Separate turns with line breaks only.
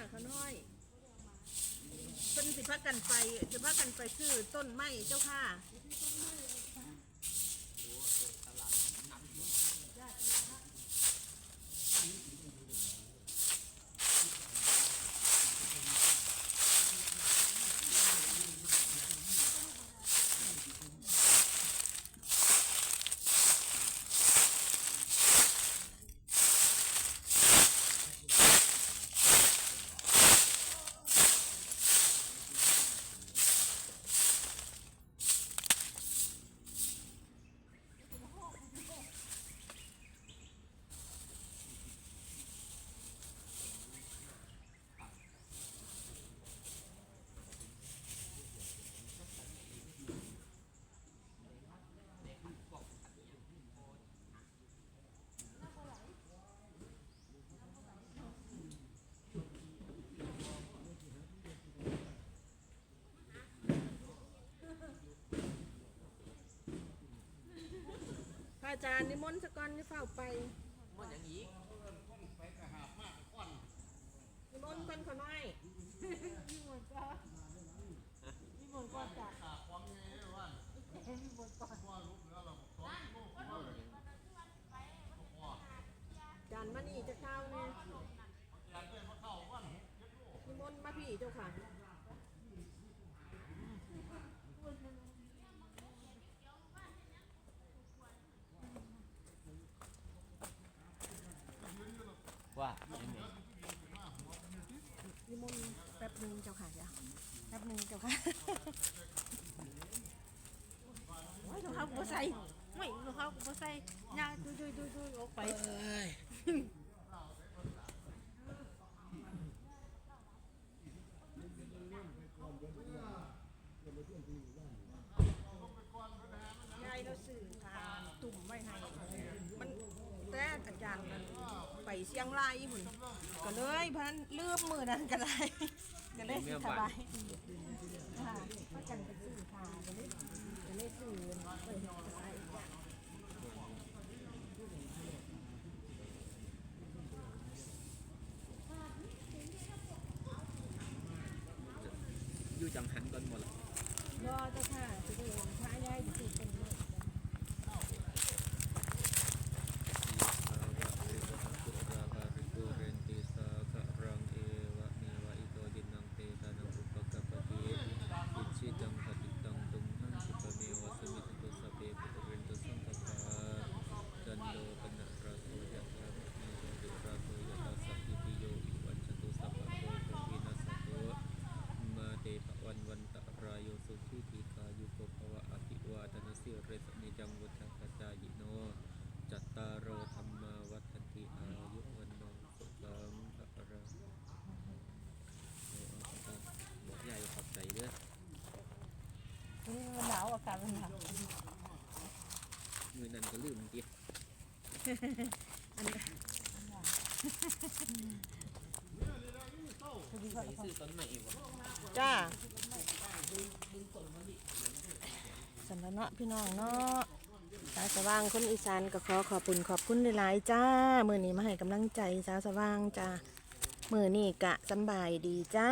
จ้าขาน้อยเพิ่นสิพักกันไปสิพักกันไปชื่อต้นไม้เจ้าค่ะ พระอา จารย์นิมนต์สกอนนี่เฝ้าไป
มันอย่างนี้
มนต์เพิ่นขาน้อย จานมานี่จะเข้าเนี่ยนิมนต์มาพี่เจ้าค่ะ
ว่าอย่างนี้
นิมนต์แป๊บหนึงเจ้าค่ะเดี๋ยวแป๊บหนึงเจ้าค่ะโอ้ยหลวงพ่อกูใส่ไม่หลวงพ่อกูใส่ยาดูดูดูดูออกไป
เอ้
ยายเราสื่อทางตุ่มไว้ให้มันแต่อาจารย์มันไป เชียงรายหมุนก็เลยพันลืมมือนั้นก็เลยก็เลยสิสบายค่ะพากันไปสื่อค่ะก็เลยก็เลยสื่อไปเฮ็ดสบายอีกอย่าง
อยู่จังหันก่อนหมดละ
รอเจ้าค่ะจะได้พายายสื่อเป็นเลย
จันโดปนะราโสยะธามะเนโดราโสยะตาสัพพิติโยอิวัชตุสัพพะโตโควินัสสโตมาเตปะวันวันตะรายโยสุขีติกายุโกภวะอภิวาทนาสิเรสเนจังวุฒกจายโน จัตตารโอธรรมาวัฏันติอายุวันโนสุขังพระรังโอ้เอาเอาบอกใหญ่ขอบใจเด้อ
นี่มันหนาวอากาศ มันหนาว
มือนั้นก็ลืมกิน
อันนี้
ใส่ซื้อต้นใหม่อีกวะ
จ้าสันแล้วเนาะพี่น้องเนาะสาวสว่างคนอีสานก็ขอขอบคุณขอบคุณหลายๆจ้ามือนี้มาให้กำลังใจสาวสว่างจ้ามือนี้กะสำบายดีจ้า